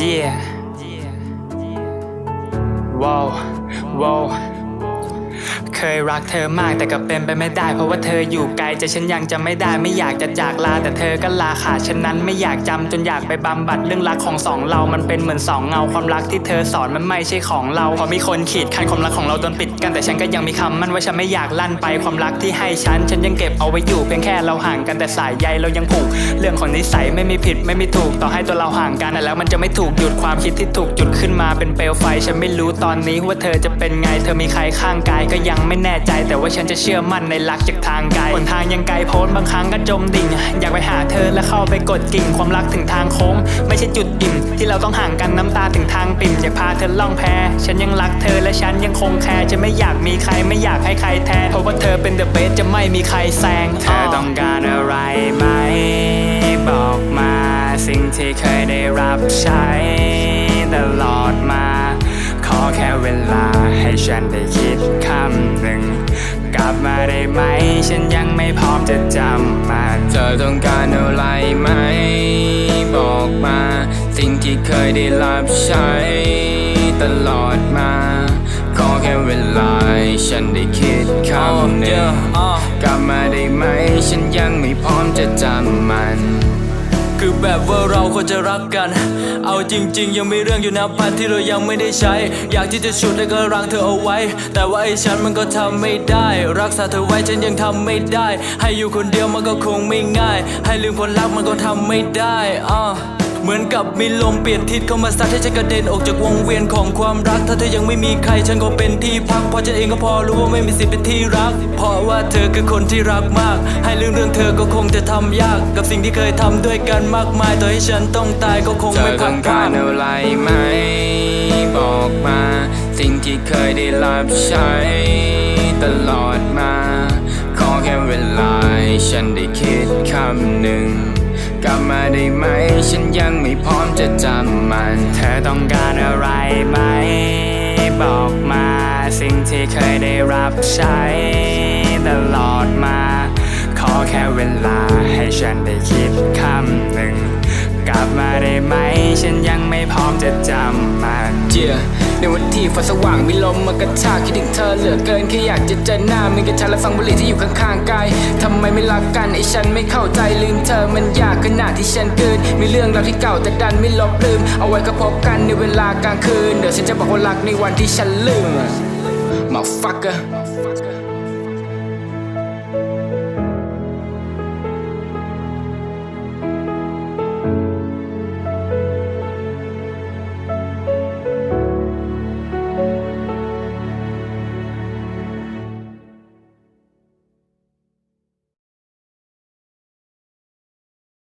yeah ว้าวว้าว เคยรักเธอมากแต่ก็เป็นไปไม่ได้ เพราะว่าเธออยู่ไกลจะฉันยังจำไม่ได้ไม่อยากจะจากลา แต่เธอก็ลาขาดฉะนั้นไม่อยากจำจนอยากไปบำบัดเรื่องรักของสองเรามันเป็นเหมือนสองเงาความรักที่เธอสอนมันไม่ใช่ของเราเพราะมีคนขีดขั้นความรักของเราโดนปิดกันแต่ฉันก็ยังมีคำมั่นว่าฉันไม่อยากลั่นไปความรักที่ให้ฉันฉันยังเก็บเอาไว้อยู่เพียงแค่เราห่างกันแต่สายใยเรายังผูก เรื่องของนิสัยไม่มีผิดไม่มีถูกต่อให้ตัวเราห่างกันแต่แล้วมันจะไม่ถูกหยุดความคิดที่ถูกจุดขึ้นมาเป็นเปลวไฟ ฉันไม่รู้ตอนนี้ว่าเธอจะเป็นไง เธอมีใครข้างกายก็ยังไม่แน่ใจแต่ว่าฉันจะเชื่อมั่นในรักจากทางไกลหนทางยังไกลโพ้นบางครั้งก็จมดิ่ง อยากไปหาเธอและเข้าไปกดกิ่งความรักถึงทางโค้ง ไม่ใช่จุดอิ่ม ที่เราต้องห่างกันน้ำตาถึงทางปิ่มอยากพาเธอล่องแพฉันยังรักเธอและฉันยังคงแคร์จะไม่อยากมีใครไม่อยากให้ใครแทนเพราะว่าเธอเป็นเดอะเบสจะไม่มีใครแซงเธอต้องการอะไรไหม บอกมาสิ่งที่เคยได้รับใช้ตลอดมาขอ แค่เวลาให้ฉันได้คิดคำหนึ่ง กลับมาได้ไหม ฉันยังไม่พร้อมจะจำมันเธอต้องการอะไรไหม บอกมา สิ่งที่เคยได้รับใช้ ตลอดมาขอแค่เวลาให้ฉันได้คิดคำหนึ่ง กลับมาได้ไหม ฉันยังไม่พร้อมจะจำมัน คือแบบว่าเราควรจะรักกัน เอาจริง ๆ ยังมีเรื่องอยู่นะพันที่เรายังไม่ได้ใช้ อยากที่จะฉุดและก็รังเธอเอาไว้ แต่ว่าไอ้ฉันมันก็ทำไม่ได้ รักษาเธอไว้ฉันยังทำไม่ได้ ให้อยู่คนเดียวมันก็คงไม่ง่าย ให้ลืมคนรักมันก็ทำไม่ได้อ่า เหมือนกับมีลมเปลี่ยนทิศเข้ามาซัดให้ฉันกระเด็นออกจากวงเวียนของความรัก ถ้าเธอยังไม่มีใครฉันก็เป็นที่พักเพราะฉันเองก็พอรู้ว่าไม่มีสิทธิ์เป็นที่รัก เพราะว่าเธอคือคนที่รักมาก ให้ลืมเรื่องเธอก็คงจะทำยาก กับสิ่งที่เคยทำด้วยกันมากมายต่อให้ฉันต้องตายก็คงไม่อพัต้องการอะไรไหมบอกมา สิ่งที่เคยได้รับใช้ตลอดมา ขอแค่เวลาฉันได้คิดคำหนึ่ง กลับมาได้ไหม ฉันยังไม่พร้อมจะจำมัน เธอต้องการอะไรไหม บอกมาสิ่งที่เคยได้รับใช้ตลอดมา ขอแค่เวลาให้ฉันได้คิดคำ จะจำมันเจียในวันที่ฟ้าสว่างมีลมมากระชากคิดถึงเธอเหลือเกินแค่อยากจะเจอหน้ามีกระชาและฟังบุหรี่ที่อยู่ข้างๆกายทำไมไม่รักกันไอ้ฉันไม่เข้าใจลืมเธอมันยากขนาดที่ฉันเกินมีเรื่องราวที่เก่าแต่ดันไม่ลบลืม เอาไว้ก็พบกันในเวลากลางคืนเดี๋ยวฉันจะบอกว่ารักในวันที่ฉันลืม Motherfucker